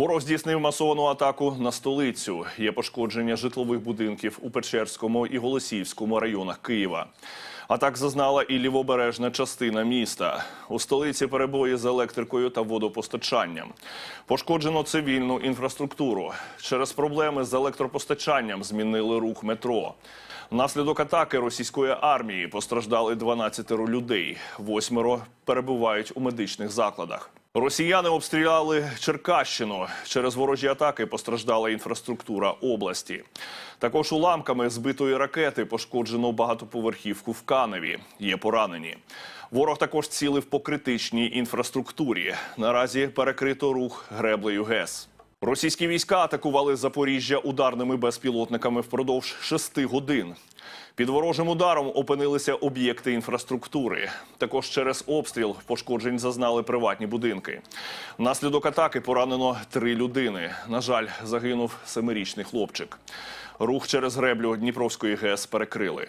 Ворог здійснив масовану атаку на столицю. Є пошкодження житлових будинків у Печерському і Голосіївському районах Києва. Атак зазнала і лівобережна частина міста. У столиці перебої з електрикою та водопостачанням. Пошкоджено цивільну інфраструктуру. Через проблеми з електропостачанням змінили рух метро. Внаслідок атаки російської армії постраждали 12 людей. Восьмеро перебувають у медичних закладах. Росіяни обстріляли Черкащину. Через ворожі атаки постраждала інфраструктура області. Також уламками збитої ракети пошкоджено багатоповерхівку в Каневі. Є поранені. Ворог також цілив по критичній інфраструктурі. Наразі перекрито рух греблею ГЕС. Російські війська атакували Запоріжжя ударними безпілотниками впродовж шести годин. Під ворожим ударом опинилися об'єкти інфраструктури. Також через обстріл пошкоджень зазнали приватні будинки. Внаслідок атаки поранено три людини. На жаль, загинув семирічний хлопчик. Рух через греблю Дніпровської ГЕС перекрили.